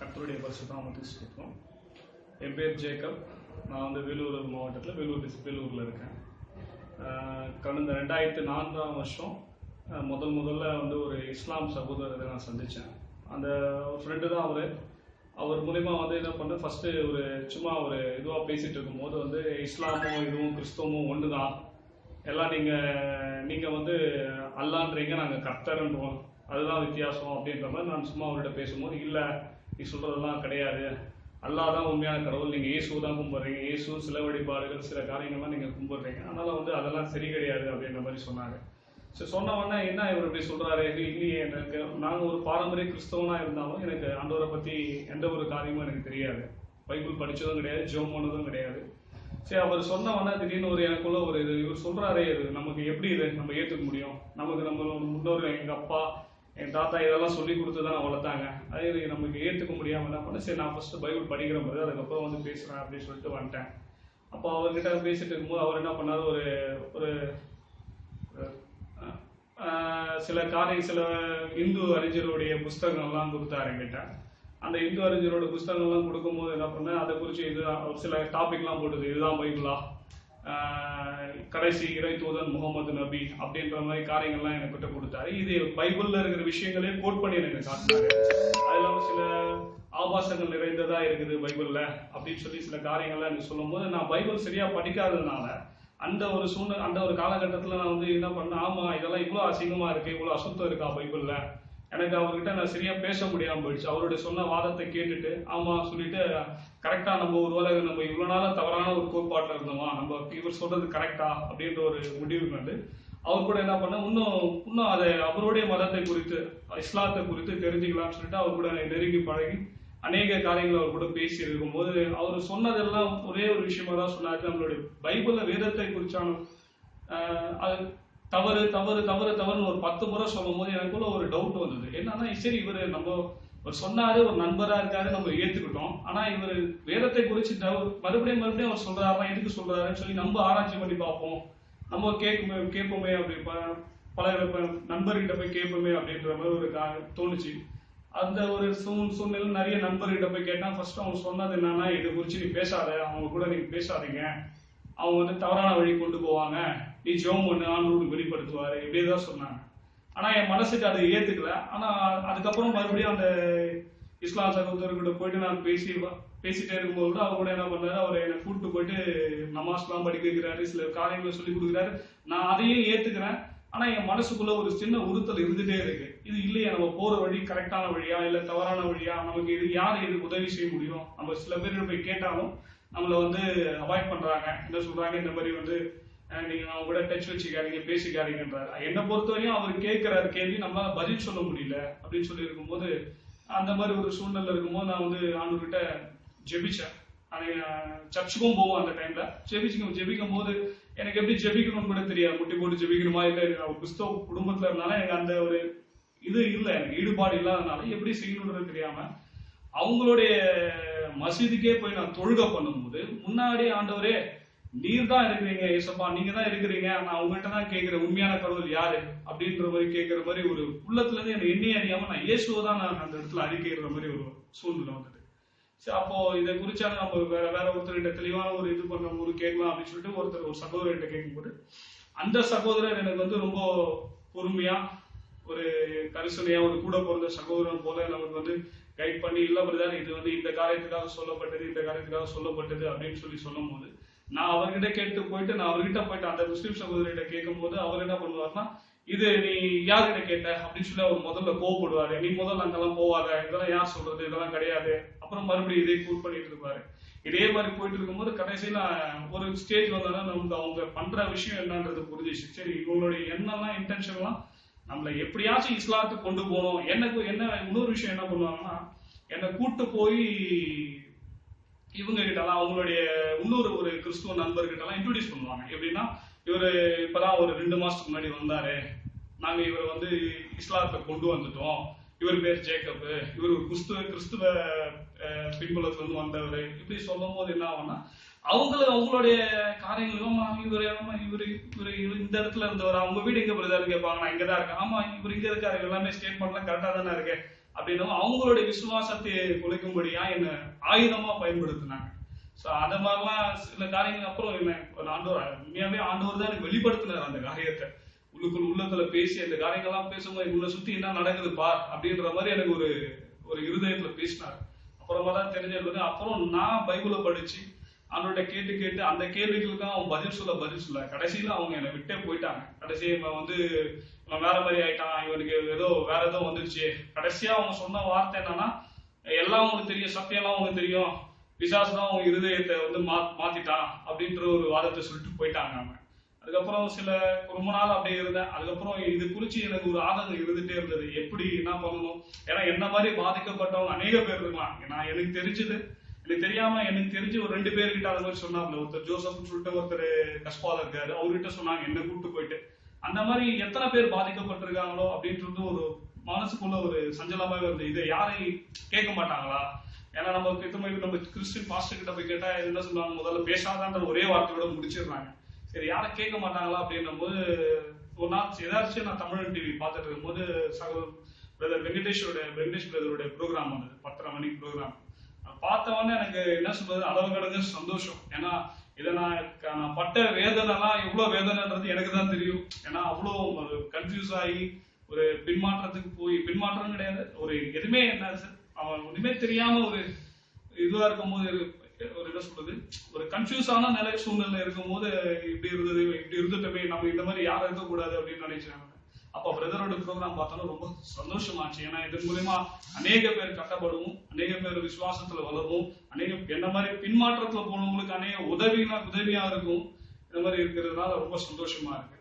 கர்த்தருடைய பரிசுத்தாமத்துக்கு சுத்தம் என் பேர் ஜேக்கப். நான் வந்து வேலூர் மாவட்டத்தில் வேலூர் டிஸ்ட்ரிக்ட் வேலூரில் இருக்கேன். கடந்த ரெண்டாயிரத்தி நான்காம் வருஷம் முதல் முதல்ல வந்து ஒரு இஸ்லாம் சகோதரரை நான் சந்தித்தேன் அந்த ஃப்ரெண்டு தான் அவர். அவர் மூலிமா வந்து என்ன பண்ண ஃபஸ்ட்டு ஒரு சும்மா ஒரு இதுவாக பேசிகிட்டு இருக்கும்போது வந்து இஸ்லாமும் இதுவும் கிறிஸ்தவமும் ஒன்று தான் எல்லாம் நீங்கள் நீங்கள் வந்து அல்லான்றீங்க நாங்கள் கர்த்தர்ன்றோம். அதுதான் வித்தியாசம் அப்படின்ற மாதிரி நான் சும்மா அவர்கிட்ட பேசும்போது இல்லை நீ சொல்கிறதெல்லாம் கிடையாது. அல்லாஹ் தான் உண்மையான கடவுள். நீங்கள் இயேசு தான் கும்பிட்றீங்க இயேசு சில வழிபாடுகள் சில காரியங்கள்லாம் நீங்கள் கும்பிட்றீங்க அதனால் வந்து அதெல்லாம் சரி கிடையாது அப்படின்ற மாதிரி சொன்னாங்க. சரி சொன்ன உடனே என்ன இவர் இப்படி சொல்கிறாரு இது இல்லையே எனக்கு. நாங்கள் ஒரு பாரம்பரிய கிறிஸ்தவனாக இருந்தாலும் எனக்கு ஆண்டவரை பற்றி எந்த ஒரு காரியமும் எனக்கு தெரியாது. பைபிள் படித்ததும் கிடையாது ஜோம் பண்ணதும் கிடையாது. சரி அவர் சொன்ன உடனே திடீர்னு ஒரு எனக்குள்ள ஒரு இது இவர் சொல்றாரே இது. நமக்கு எப்படி இது? நம்ம ஏற்றுக்க முடியும். நமக்கு நம்ம முன்னோர்கள் எங்கள் அப்பா என் தாத்தா இதெல்லாம் சொல்லி கொடுத்து தான் வளர்த்தாங்க. அதே நமக்கு ஏற்றுக்க முடியாமல் என்ன பண்ண சரி நான் ஃபஸ்ட்டு பைபிள் படிக்கிற மாதிரி அதுக்கப்புறம் வந்து பேசுகிறேன் அப்படின்னு சொல்லிட்டு வந்துட்டேன். அப்போ அவர்கிட்ட பேசிட்டு இருக்கும்போது அவர் என்ன பண்ணார் ஒரு ஒரு சில காரியம் சில இந்து அறிஞருடைய புஸ்தகங்கள்லாம் கொடுத்தாரு என்கிட்ட. அந்த இந்து அறிஞரோட புஸ்தகங்கள்லாம் கொடுக்கும்போது என்ன பண்ணேன் அதை குறித்து இது அவர் சில டாபிக்லாம் போட்டுது இதுதான் பைபிளா? கடைசி இறை தூதன் முகமது நபி அப்படின்ற மாதிரி காரியங்கள்லாம் என்கிட்ட கொடுத்தாரு. இது பைபிள்ல இருக்கிற விஷயங்களே கோட் பண்ணி எனக்கு காட்டினாரு. அது இல்லாமல் சில ஆபாசங்கள் நிறைந்ததா இருக்குது பைபிள்ல அப்படின்னு சொல்லி சில காரியங்கள்லாம் எனக்கு சொல்லும்போது நான் பைபிள் சரியா படிக்காததுனால அந்த ஒரு சூழ்நிலை அந்த ஒரு காலகட்டத்தில் நான் வந்து என்ன பண்ணேன் ஆமா இதெல்லாம் இவ்வளோ அசிங்கமா இருக்கு இவ்வளோ அசுத்தம் இருக்கா பைபிள்ல? எனக்கு அவர்கிட்ட நான் சரியா பேச முடியாம போயிடுச்சு. அவருடைய சொன்ன வாதத்தை கேட்டுட்டு ஆமா சொல்லிட்டு கரெக்டா நம்ம ஒரு வேலை நம்ம இவ்வளவு நாளா தவறான ஒரு கோட்பாட்டில் இருந்தோமா? நம்ம இவர் சொல்றது கரெக்டா அப்படின்ற ஒரு முடிவு கண்டு அவர் கூட என்ன பண்ண இன்னும் இன்னும் அதை அவருடைய மதத்தை குறித்து இஸ்லாத்தை குறித்து தெரிஞ்சுக்கலாம்னு சொல்லிட்டு அவர் கூட நெருங்கி பழகி அநேக காரியங்கள் அவர் கூட பேசி இருக்கும்போது அவர் சொன்னதெல்லாம் ஒரே ஒரு விஷயமா தான் சொன்னாரு. நம்மளுடைய பைபிள்ல வேதத்தை குறிச்சாலும் அது தவறு தவறு தவறு தவறுன்னு ஒரு பத்து முறை சொல்லும் போது எனக்குள்ள ஒரு டவுட் வந்தது. என்னன்னா சரி இவர் நம்ம அவர் சொன்னாரு ஒரு நண்பரா இருக்காரு நம்ம ஏத்துக்கிட்டோம். ஆனா இவர் வேதத்தை குறிச்சு மறுபடியும் மறுபடியும் அவர் சொல்றாரா எதுக்கு சொல்றாருன்னு சொல்லி நம்ம ஆராய்ச்சி பண்ணி பார்ப்போம். நம்ம கேட்குமே கேட்போமே அப்படி பல நண்பர்கிட்ட போய் கேட்போமே அப்படின்ற மாதிரி ஒரு தோணுச்சு. அந்த ஒரு சூழ் சூழ்நிலை நிறைய நண்பர்கிட்ட போய் கேட்டா ஃபர்ஸ்ட் அவங்க சொன்னது என்னன்னா இதை குறிச்சு நீ பேசாத அவங்க கூட நீங்க பேசாதீங்க. அவங்க வந்து தவறான வழி கொண்டு போவாங்க. நீ ஜோம் ஒன்று ஆண்டோடு வெளிப்படுத்துவாரு இப்படியே சொன்னாங்க. ஆனா என் மனசுக்கு அதை ஏத்துக்கல. ஆனா அதுக்கப்புறம் மறுபடியும் அந்த இஸ்லாம் சகோதரர்கிட்ட போயிட்டு நான் பேசி பேசிட்டே இருக்கும்போது கூட அவர் கூட என்ன பண்ணாரு? அவர் என்னை கூப்பிட்டு போயிட்டு நமாஸ்லாம் படிக்க வைக்கிறாரு சில காரியங்களை சொல்லி கொடுக்குறாரு. நான் அதையும் ஏத்துக்கிறேன். ஆனா என் மனசுக்குள்ள ஒரு சின்ன உறுத்தல் இருந்துட்டே இருக்கு. இது இல்லையா நம்ம போற வழி கரெக்டான வழியா இல்ல தவறான வழியா நமக்கு இது யார் இது உதவி செய்ய முடியும்? நம்ம சில பேர் போய் கேட்டாலும் நம்மள வந்து அவாய்ட் பண்றாங்க. என்ன சொல்றாங்க? இந்த மாதிரி வந்து நீங்கள் நீங்க அவங்க கூட டச் வச்சுக்காதீங்க பேசிக்காதீங்கன்றாரு. என்னை பொறுத்தவரையும் அவர் கேட்கிறாரு கேள்வி நம்ம பதில் சொல்ல முடியல அப்படின்னு சொல்லி இருக்கும்போது அந்த மாதிரி ஒரு சூழ்நிலை இருக்கும்போது நான் வந்து ஆண்டவர்கிட்ட ஜெபிச்சேன். அது சர்ச்சுக்கும் போவோம் அந்த டைம்ல ஜெபிச்சுக்கும் ஜெபிக்கும் போது எனக்கு எப்படி ஜெபிக்கணும்னு கூட தெரியாது. முட்டி போட்டு ஜெபிக்கணுமா? இல்ல ஒரு கிறிஸ்தவ குடும்பத்துல இருந்தாலும் எனக்கு அந்த ஒரு இது இல்லை எனக்கு ஈடுபாடு இல்லாதனால எப்படி செய்யணுன்றது தெரியாம அவங்களுடைய மசீதுக்கே போய் நான் தொழுகை பண்ணும்போது முன்னாடி ஆண்டவரே நீர் தான் இருக்கிறீங்க ஏசப்பா நீங்க தான் இருக்கிறீங்க. நான் உங்ககிட்ட தான் கேட்கிறேன் உண்மையான கடவுள் யாரு? அப்படின்ற மாதிரி கேட்கிற மாதிரி ஒரு உள்ளத்துல இருந்து எனக்கு எண்ணி அறியாம நான் இயேசுவை தான் நான் அந்த இடத்துல அறிக்கைற மாதிரி ஒரு சூழ்நிலை வந்தது. சரி அப்போ இதை குறிச்சாங்க நம்ம வேற வேற ஒருத்தர்கிட்ட தெளிவான ஒரு இது பண்ண ஒரு கேட்கலாம் அப்படின்னு சொல்லிட்டு ஒருத்தர் ஒரு சகோதரர்கிட்ட கேட்கும்போது அந்த சகோதரர் எனக்கு வந்து ரொம்ப பொறுமையா ஒரு கரிசனையா ஒரு கூட பிறந்த சகோதரன் போல நமக்கு வந்து கைட் பண்ணி இல்ல பிரதர் இது வந்து இந்த காரியத்துக்காக சொல்லப்பட்டது இந்த காரியத்துக்காக சொல்லப்பட்டது அப்படின்னு சொல்லி சொல்லும் போது நான் அவர்கிட்ட கேட்டு போயிட்டு நான் அவர்கிட்ட போயிட்டு அந்த முஸ்லீம் சகோதரிகிட்ட கேட்கும் போது அவர் என்ன பண்ணுவார்னா இது நீ யார்கிட்ட கேட்ட? அப்படின்னு சொல்லி அவர் முதல்ல கோவப்படுவாரு. நீ முதல்ல அங்கெல்லாம் போவாத இதெல்லாம் யார் சொல்றது? இதெல்லாம் கிடையாது. அப்புறம் மறுபடியும் இதே கூட் பண்ணிட்டு இருப்பாரு. இதே மாதிரி போயிட்டு இருக்கும்போது கடைசியில ஒரு ஸ்டேஜ் வந்தோன்னா நமக்கு அவங்க பண்ற விஷயம் என்னன்றது புரிஞ்சிச்சு சரி இவங்களுடைய என்னெல்லாம் இன்டென்ஷன்லாம் நம்மளை எப்படியாச்சும் இஸ்லாத்துக்கு கொண்டு போகணும். எனக்கு என்ன இன்னொரு விஷயம் என்ன பண்ணுவாங்கன்னா என்னை கூட்டு போய் இவங்க கிட்டலாம் அவங்களுடைய இன்னொரு ஒரு கிறிஸ்துவ நண்பர்கிட்டலாம் இன்ட்ரடியூஸ் பண்ணுவாங்க. எப்படின்னா இவர் இப்பதான் ஒரு ரெண்டு மாசத்துக்கு முன்னாடி வந்தாரு. நாங்க இவரை வந்து இஸ்லாத்தை கொண்டு வந்துட்டோம். இவர் பேர் ஜேக்கப் இவர் ஒரு கிறிஸ்துவ கிறிஸ்துவ பின்புலத்துல இருந்து வந்தவர். இப்படி சொல்லும் போது என்ன ஆகும்னா அவங்கள அவங்களுடைய காரியங்களும் ஆமா, இவரு ஆமா இவரு இவரு இந்த இடத்துல இருந்தவர். அவங்க வீடு எங்க பிரதர் கேட்பாங்க நான் இங்கதான் இருக்கேன் ஆமா இவர் இங்க இருக்காரு. எல்லாமே ஸ்டேட்மெண்ட்லாம் கரெக்டா தானே இருக்கு. அப்படின்னும் அவங்களுடைய விசுவாசத்தை குலைக்கும்படியா என்ன ஆயுதமா பயன்படுத்தினாங்க. சோ அந்த மாதிரிலாம் சில காரியங்கள் அப்புறம் என்ன ஒரு ஆண்டோர் உண்மையாவே ஆண்டோர் தான் எனக்கு வெளிப்படுத்தினார் அந்த காரியத்தை. உள்ளுக்குள் உள்ளத்துல பேசி அந்த காரியங்கள்லாம் பேசும்போது உள்ள சுத்தி என்ன நடக்குது பார் அப்படின்ற மாதிரி எனக்கு ஒரு ஒரு இருதயத்துல பேசினார். அப்புறமா தான் தெரிஞ்சது அப்புறம் நான் பைபிளை படிச்சு அவனோட கேட்டு கேட்டு அந்த கேள்விகளுக்கு அவன் பதில் சொல்ல பதில் சொல்ல. கடைசியில அவங்க என்னை விட்டே போயிட்டாங்க. கடைசி இவன் வந்து இவன் வேற மாதிரி ஆயிட்டான் இவனுக்கு ஏதோ வேற ஏதோ வந்துருச்சு. கடைசியா அவங்க சொன்ன வார்த்தை என்னன்னா எல்லாம் உங்களுக்கு தெரியும் சத்தியம்லாம் உங்களுக்கு தெரியும். பிசாசு தான் அவங்க இருதயத்தை வந்து மா மாத்திட்டான் அப்படின்ற ஒரு வாதத்தை சொல்லிட்டு போயிட்டாங்க அவங்க. அதுக்கப்புறம் சில ரொம்ப நாள் அப்படியே இருந்தேன். அதுக்கப்புறம் இது குறிச்சு எனக்கு ஒரு ஆதங்கம் இருந்துட்டே இருந்தது. எப்படி என்ன பண்ணணும்? ஏன்னா என்ன மாதிரி பாதிக்கப்பட்டவங்க அநேக பேர் இருக்கலாம். நான் எனக்கு தெரிஞ்சது. எனக்கு தெரியாம எனக்கு தெரிஞ்சு ஒரு ரெண்டு பேர்கிட்ட அது மாதிரி சொன்னார்ல ஒருத்தர் ஜோசப்னு சொல்லிட்டு ஒருத்தர் கஸ்பால இருக்காரு. அவர்கிட்ட சொன்னாங்க என்ன கூப்பிட்டு போயிட்டு. அந்த மாதிரி எத்தனை பேர் பாதிக்கப்பட்டிருக்காங்களோ அப்படின்றது ஒரு மனசுக்குள்ள ஒரு சஞ்சலமாவே இருந்தது. இதை யாரையும் கேட்க மாட்டாங்களா? ஏன்னா நம்ம கிட்ட நம்ம கிறிஸ்டின் பாஸ்டர் கிட்ட போய் கேட்டா என்ன சொல்லுவாங்க? முதல்ல பேசாதான்ற ஒரே வார்த்தையோட முடிச்சிடுறாங்க. சரி யாரும் கேட்க மாட்டாங்களா அப்படின்னும் போது ஒரு நாள் ஏதாச்சும் நான் தமிழ் டிவி பார்த்துட்டு இருக்கும்போது சகோ பிரதர் வெங்கடேஷோட வெங்கடேஷ் பிரதருடைய ப்ரோக்ராம் வந்தது பத்தரை மணிக்கு ப்ரோக்ராம் பார்த்தவொடனே எனக்கு என்ன சொல்றது அளவு கடந்த சந்தோஷம். ஏன்னா இதை நான் நான் பட்ட வேதனைலாம் இவ்வளோ வேதனைன்றது எனக்கு தான் தெரியும். ஏன்னா அவ்வளோ கன்ஃபியூஸ் ஆகி ஒரு பின்மாற்றத்துக்கு போய் பின்மாற்றம் கிடையாது. ஒரு எதுவுமே என்ன சார், அவன் ஒன்றுமே தெரியாம ஒரு இதுவாக இருக்கும்போது என்ன சொல்றது? ஒரு கன்ஃபியூஸான நிலை சூழ்நிலை இருக்கும்போது இப்படி இருந்தது இப்படி இருந்துட்டமே நம்ம இந்த மாதிரி யாரும் இருக்கக்கூடாது அப்படின்னு நினைச்சாங்க அப்ப பிரதரோட ப்ரோக்ராம் பார்த்தோன்னா ரொம்ப சந்தோஷமாச்சு. ஏன்னா இதன் மூலியமா அநேக பேர் கட்டப்படவும் அநேக பேர் விசுவாசத்துல வளரும் அநேக என்ன மாதிரி பின்மாற்றத்துல போனவங்களுக்கு அநேக உதவினா உதவியா இருக்கும். இந்த மாதிரி இருக்கிறதுனால ரொம்ப சந்தோஷமா இருக்கு.